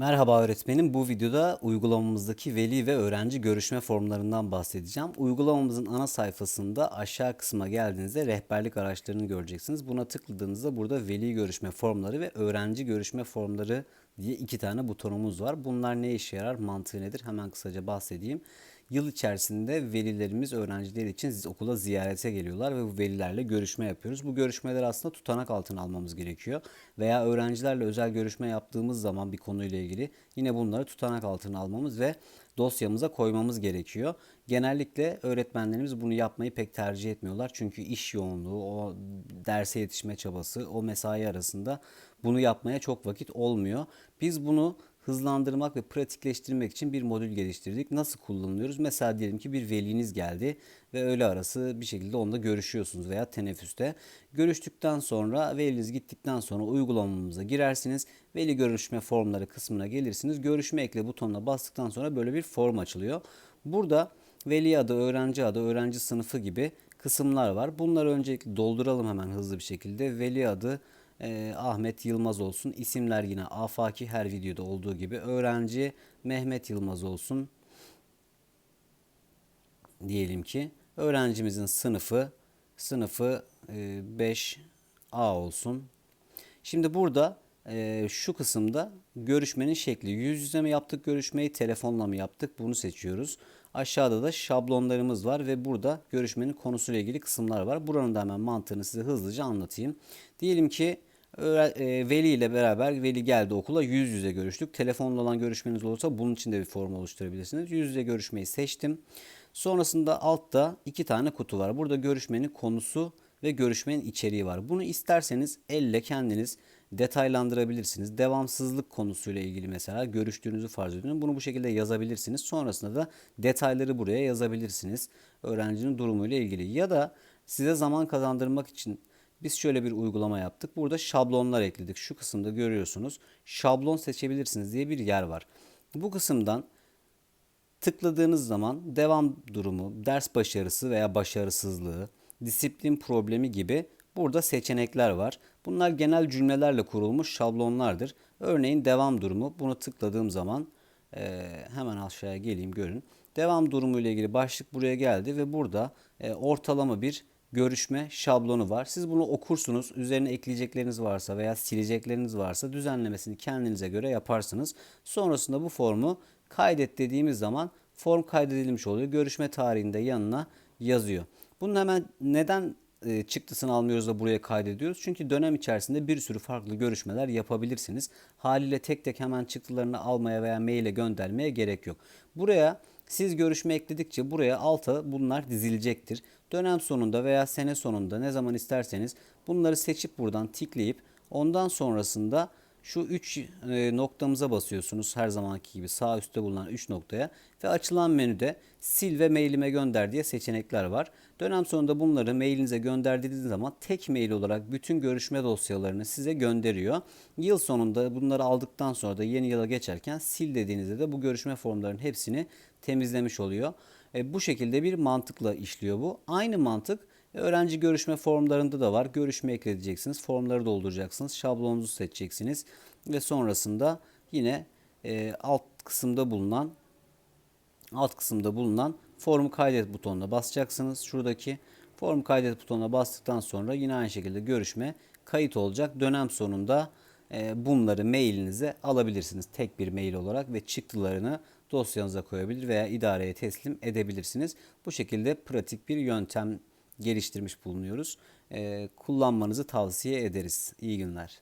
Merhaba öğretmenim. Bu videoda uygulamamızdaki veli ve öğrenci görüşme formlarından bahsedeceğim. Uygulamamızın ana sayfasında aşağı kısma geldiğinizde rehberlik araçlarını göreceksiniz. Buna tıkladığınızda burada veli görüşme formları ve öğrenci görüşme formları diye iki tane butonumuz var. Bunlar ne işe yarar, mantığı nedir? Hemen kısaca bahsedeyim. Yıl içerisinde velilerimiz öğrenciler için okula ziyarete geliyorlar ve bu velilerle görüşme yapıyoruz. Bu görüşmeler aslında tutanak altına almamız gerekiyor. Veya öğrencilerle özel görüşme yaptığımız zaman bir konuyla ilgili yine bunları tutanak altına almamız ve dosyamıza koymamız gerekiyor. Genellikle öğretmenlerimiz bunu yapmayı pek tercih etmiyorlar. Çünkü iş yoğunluğu, o derse yetişme çabası, o mesai arasında bunu yapmaya çok vakit olmuyor. Biz bunu hızlandırmak ve pratikleştirmek için bir modül geliştirdik. Nasıl kullanılıyoruz? Mesela diyelim ki bir veliniz geldi ve öğle arası bir şekilde onunla görüşüyorsunuz veya teneffüste. Görüştükten sonra veliniz gittikten sonra uygulamamıza girersiniz. Veli görüşme formları kısmına gelirsiniz. Görüşme ekle butonuna bastıktan sonra böyle bir form açılıyor. Burada veli adı, öğrenci adı, öğrenci sınıfı gibi kısımlar var. Bunları öncelikle dolduralım hemen hızlı bir şekilde. Veli adı e, Ahmet Yılmaz olsun. İsimler yine afaki her videoda olduğu gibi. Öğrenci Mehmet Yılmaz olsun. Diyelim ki öğrencimizin sınıfı sınıfı e, 5A olsun. Şimdi burada e, şu kısımda görüşmenin şekli. Yüz yüze mi yaptık görüşmeyi, telefonla mı yaptık bunu seçiyoruz. Aşağıda da şablonlarımız var ve burada görüşmenin konusuyla ilgili kısımlar var. Buranın da hemen mantığını size hızlıca anlatayım. Diyelim ki veli ile beraber veli geldi okula yüz yüze görüştük. Telefonla olan görüşmeniz olursa bunun için de bir form oluşturabilirsiniz. Yüz yüze görüşmeyi seçtim. Sonrasında altta iki tane kutu var. Burada görüşmenin konusu ve görüşmenin içeriği var. Bunu isterseniz elle kendiniz detaylandırabilirsiniz. Devamsızlık konusuyla ilgili mesela görüştüğünüzü farz edin. Bunu bu şekilde yazabilirsiniz. Sonrasında da detayları buraya yazabilirsiniz. Öğrencinin durumuyla ilgili. Ya da size zaman kazandırmak için biz şöyle bir uygulama yaptık. Burada şablonlar ekledik. Şu kısımda görüyorsunuz. Şablon seçebilirsiniz diye bir yer var. Bu kısımdan tıkladığınız zaman devam durumu, ders başarısı veya başarısızlığı, disiplin problemi gibi burada seçenekler var. Bunlar genel cümlelerle kurulmuş şablonlardır. Örneğin devam durumu bunu tıkladığım zaman hemen aşağıya geleyim görün. Devam durumu ile ilgili başlık buraya geldi ve burada ortalama bir görüşme şablonu var. Siz bunu okursunuz. Üzerine ekleyecekleriniz varsa veya silecekleriniz varsa düzenlemesini kendinize göre yaparsınız. Sonrasında bu formu kaydet dediğimiz zaman form kaydedilmiş oluyor. Görüşme tarihinde yanına yazıyor. Bunun hemen neden e, çıktısını almıyoruz da buraya kaydediyoruz? Çünkü dönem içerisinde bir sürü farklı görüşmeler yapabilirsiniz. Haliyle tek tek hemen çıktılarını almaya veya maile göndermeye gerek yok. Buraya siz görüşme ekledikçe buraya alta bunlar dizilecektir. Dönem sonunda veya sene sonunda ne zaman isterseniz bunları seçip buradan tikleyip ondan sonrasında şu 3 noktamıza basıyorsunuz her zamanki gibi sağ üstte bulunan 3 noktaya ve açılan menüde sil ve mailime gönder diye seçenekler var. Dönem sonunda bunları mailinize gönderdiğiniz zaman tek mail olarak bütün görüşme dosyalarını size gönderiyor. Yıl sonunda bunları aldıktan sonra da yeni yıla geçerken sil dediğinizde de bu görüşme formlarının hepsini temizlemiş oluyor. E, bu şekilde bir mantıkla işliyor bu. Aynı mantık öğrenci görüşme formlarında da var. Görüşme ekledeceksiniz. Formları dolduracaksınız. Şablonunuzu seçeceksiniz. Ve sonrasında yine e, alt kısımda bulunan alt kısımda bulunan formu kaydet butonuna basacaksınız. Şuradaki formu kaydet butonuna bastıktan sonra yine aynı şekilde görüşme kayıt olacak. Dönem sonunda e, bunları mailinize alabilirsiniz. Tek bir mail olarak ve çıktılarını dosyanıza koyabilir veya idareye teslim edebilirsiniz. Bu şekilde pratik bir yöntem geliştirmiş bulunuyoruz. Kullanmanızı tavsiye ederiz. İyi günler.